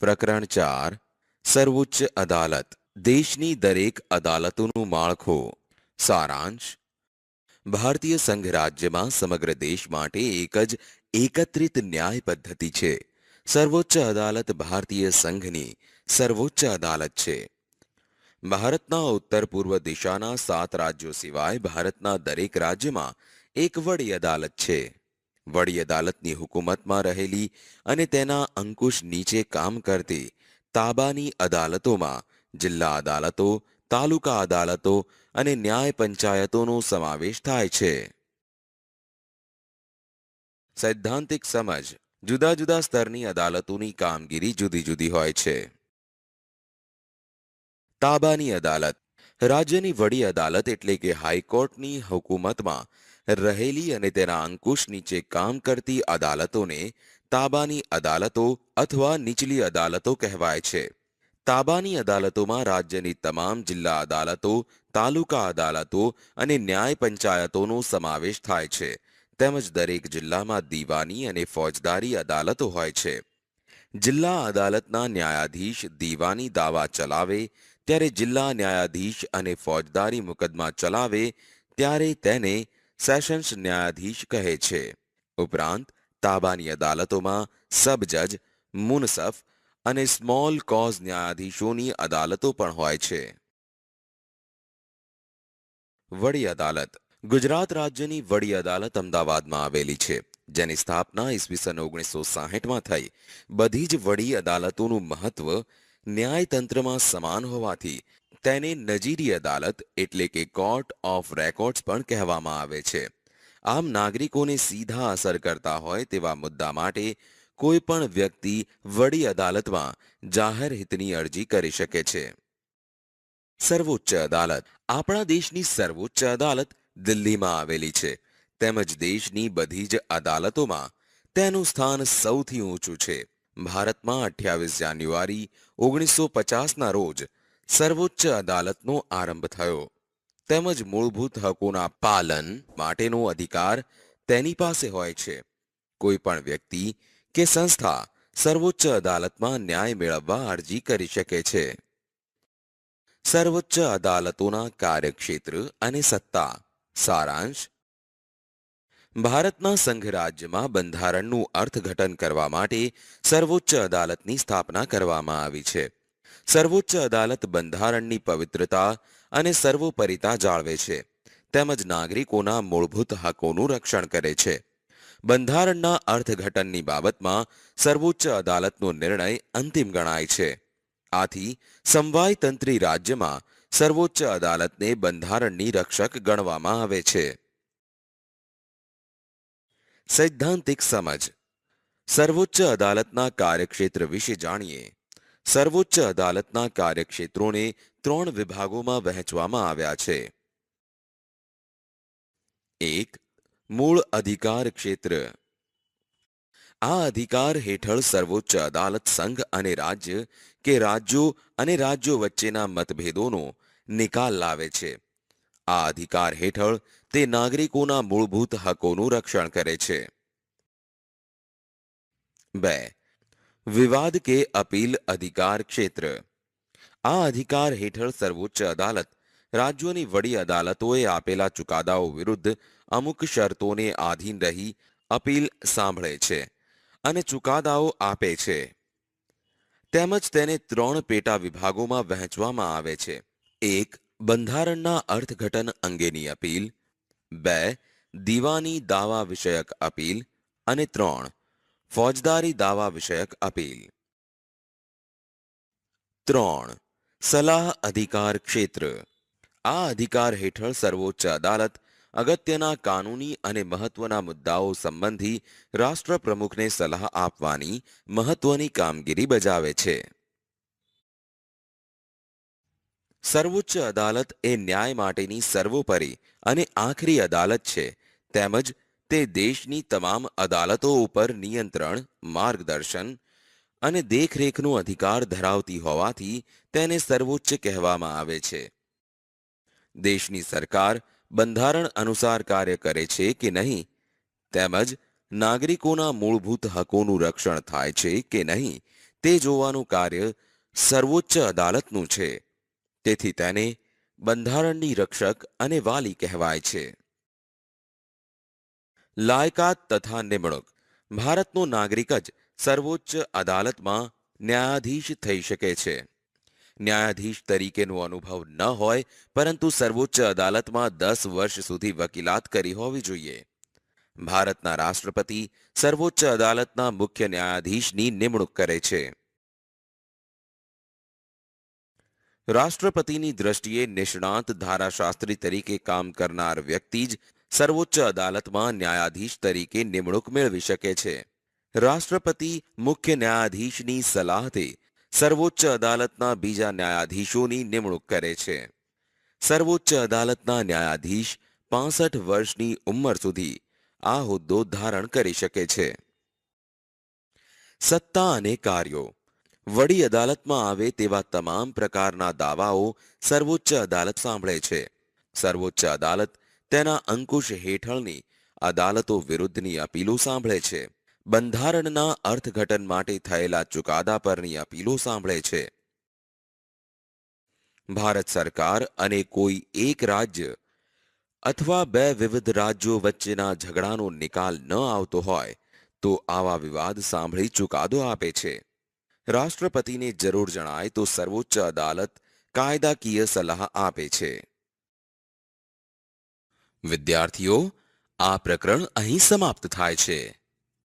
પ્રકરણ ચાર સર્વોચ્ચ અદાલત, દેશની દરેક અદાલતોનું માળખું. સારાંશ, ભારતીય સંઘ રાજ્યમાં સમગ્ર દેશ માટે એક જ એકત્રિત ન્યાય પદ્ધતિ છે. સર્વોચ્ચ અદાલત ભારતીય સંઘની સર્વોચ્ચ અદાલત છે. ભારતના ઉત્તર પૂર્વ દિશાના સાત રાજ્યો સિવાય ભારતના દરેક રાજ્યમાં એક વડી અદાલત છે. વડી અદાલતની હુકુમતમાં રહેલી અને તેના અંકુશ નીચે કામ કરતી તાબાની અદાલતોમાં જિલ્લા અદાલતો, તાલુકા અદાલતો અને ન્યાય પંચાયતોનો સમાવેશ થાય છે. સૈદ્ધાંતિક સમજ. જુદા જુદા સ્તરની અદાલતોની કામગીરી જુદી જુદી હોય છે. તાબાની અદાલત. રાજ્યની વડી અદાલત એટલે કે હાઈકોર્ટની હુકુમતમાં રહેલી અને તેના અંકુશ નીચે કામ કરતી અદાલતોને તાબાની અદાલતો અથવા નીચલી અદાલતો કહેવાય છે. તાબાની અદાલતોમાં રાજ્યની તમામ જિલ્લા અદાલતો, તાલુકા અદાલતો અને ન્યાય પંચાયતોનો સમાવેશ થાય છે. તેમજ દરેક જિલ્લામાં દીવાની અને ફોજદારી અદાલતો હોય છે. જિલ્લા અદાલતના ન્યાયાધીશ દીવાની દાવા ચલાવે, ત્યારે જિલ્લા ન્યાયાધીશ અને ફોજદારી મુકદ્દમા ચલાવે, ત્યારે તેને સેશન્સ ન્યાયાધીશ કહે છે. ઉપરાંત, તાબાની અદાલતોમાં સબ જજ, મુનસફ અને સ્મોલ કોઝ ન્યાયાધીશોની અદાલતો પણ હોય છે. વડી અદાલત. ગુજરાત રાજ્યની વડી અદાલત અમદાવાદમાં આવેલી છે, જેની સ્થાપના ઈસવીસન ઓગણીસો સાહીઠમાં થઈ. બધી જ વડી અદાલતોનું મહત્વ ન્યાયતંત્રમાં સમાન હોવાથી તેને નજીરી અદાલત એટલે કે કોર્ટ ઓફ રેકોર્ડ્સ પણ કહેવામાં આવે છે. આમ નાગરિકોને સીધા અસર કરતા હોય તેવા મુદ્દા માટે કોઈ પણ વ્યક્તિ વડી અદાલતમાં જાહેર હિતની અરજી કરી શકે છે. સર્વોચ્ચ અદાલત. આપણા દેશની સર્વોચ્ચ અદાલત દિલ્હીમાં આવેલી છે. તેમજ દેશની બધી જ અદાલતોમાં તેનું સ્થાન સૌથી ઊંચું છે. ભારતમાં અઠ્યાવીસ જાન્યુઆરી, ઓગણીસો પચાસના રોજ સર્વોચ્ચ અદાલતનો આરંભ થયો. તેમજ મૂળભૂત હકોના પાલન માટેનો અધિકાર તેની પાસે હોય છે. કોઈ પણ વ્યક્તિ કે સંસ્થા સર્વોચ્ચ અદાલતમાં ન્યાય મેળવવા અરજી કરી શકે છે. સર્વોચ્ચ અદાલતોના કાર્યક્ષેત્ર અને સત્તા, સારાંશ. ભારતના સંઘ રાજ્યમાં બંધારણનું અર્થઘટન કરવા માટે સર્વોચ્ચ અદાલતની સ્થાપના કરવામાં આવી છે. સર્વોચ્ચ અદાલત બંધારણની પવિત્રતા અને સર્વોપરિતા જાળવે છે. તેમજ નાગરિકોના મૂળભૂત હકોનું રક્ષણ કરે છે. બંધારણના અર્થઘટનની બાબતમાં સર્વોચ્ચ અદાલતનો નિર્ણય અંતિમ ગણાય છે. આથી સમવાયતંત્રી રાજ્યમાં સર્વોચ્ચ અદાલતને બંધારણની રક્ષક ગણવામાં આવે છે. સૈદ્ધાંતિક સમજ. સર્વોચ્ચ અદાલતના કાર્યક્ષેત્ર વિશે જાણીએ. સર્વોચ્ચ અદાલતના કાર્યક્ષેત્રોને ત્રણ વિભાગોમાં વહેંચવામાં આવ્યા છે. એક, મૂળ અધિકાર ક્ષેત્ર. આ અધિકાર હેઠળ સર્વોચ્ચ અદાલત સંઘ અને રાજ્ય કે રાજ્યો અને રાજ્યો વચ્ચેના મતભેદોનો નિકાલ લાવે છે. આ અધિકાર હેઠળ તે નાગરિકોના મૂળભૂત હકોનું રક્ષણ કરે છે. બે વિવાદ કે અપીલ અધિકાર ક્ષેત્ર. આ અધિકાર હેઠળ સર્વોચ્ચ અદાલત, રાજ્યોની વડી અદાલતોએ આપેલા ચુકાદાઓ વિરુદ્ધ અમુક શરતોને આધીન રહી અપીલ સાંભળે છે અને ચુકાદાઓ આપે છે. તેમજ તેને ત્રણ પેટા વિભાગોમાં વહેંચવામાં આવે છે. એક, બંધારણના અર્થઘટન અંગેની અપીલ. બે, દીવાની દાવા વિષયક અપીલ. અને ત્રણ ફોજદારી દાવા વિષયક અપીલ. ત્રણ. સલાહ અધિકાર ક્ષેત્ર. આ અધિકાર હેઠળ સર્વોચ્ચ અદાલત, અગત્યના કાનૂની અને મહત્વના મુદ્દાઓ સંબંધી રાષ્ટ્ર પ્રમુખને સલાહ આપવાની મહત્વની કામગીરી બજાવે છે. સર્વોચ્ચ અદાલત એ ન્યાય માટેની સર્વોપરી અને આખરી અદાલત છે, તેમજ તે દેશની તમામ અદાલતો ઉપર નિયંત્રણ, માર્ગદર્શન અને દેખરેખનો અધિકાર ધરાવતી હોવાથી તેને સર્વોચ્ચ કહેવામાં આવે છે. દેશની સરકાર બંધારણ અનુસાર કાર્ય કરે છે કે નહીં? તેમજ નાગરિકોના મૂળભૂત હકોનું રક્ષણ થાય છે કે નહીં તે જોવાનું કાર્ય સર્વોચ્ચ અદાલતનું છે. તેથી તેને બંધારણની રક્ષક અને વાલી કહેવાય છે. લાયકાત તથા નિમણૂક. ભારતનો નાગરિક જ સર્વોચ્ચ અદાલતમાં ન્યાયાધીશ થઈ શકે છે. ન્યાયાધીશ તરીકેનો અનુભવ ન હોય, પરંતુ સર્વોચ્ચ અદાલતમાં દસ વર્ષ સુધી વકીલાત કરી હોવી જોઈએ. ભારતના રાષ્ટ્રપતિ સર્વોચ્ચ અદાલતના મુખ્ય ન્યાયાધીશની નિમણૂક કરે છે. રાષ્ટ્રપતિની દ્રષ્ટિએ નિષ્ણાંત ધારાશાસ્ત્રી તરીકે કામ કરનાર વ્યક્તિ જ સર્વોચ્ચ અદાલતમાં ન્યાયાધીશ તરીકે નિમણૂક મેળવી શકે છે. રાષ્ટ્રપતિ મુખ્ય ન્યાયાધીશની સલાહથી સર્વોચ્ચ અદાલતના બીજા ન્યાયાધીશોની નિમણૂક કરે છે. સર્વોચ્ચ અદાલતના ન્યાયાધીશ પાસઠ વર્ષની ઉંમર સુધી આ હોદ્દો ધારણ કરી શકે છે. સત્તા અને કાર્યો. વડી અદાલતમાં આવે તેવા તમામ પ્રકારના દાવાઓ સર્વોચ્ચ અદાલત સાંભળે છે. સર્વોચ્ચ અદાલત તેના અંકુશ હેઠળની અદાલતો વિરુદ્ધની અપીલો સાંભળે છે. બંધારણના અર્થઘટન માટે થયેલા ચુકાદા પરની અપીલો સાંભળે છે. ભારત સરકાર અને કોઈ એક રાજ્ય અથવા બે વિવિધ રાજ્યો વચ્ચેના ઝઘડાનો નિકાલ ન આવતો હોય, તો આવા વિવાદ સાંભળી ચુકાદો આપે છે. રાષ્ટ્રપતિને જરૂર જણાય તો સર્વોચ્ચ અદાલત કાયદાકીય સલાહ આપે છે. વિદ્યાર્થીઓ આ પ્રકરણ અહીં સમાપ્ત થાય છે.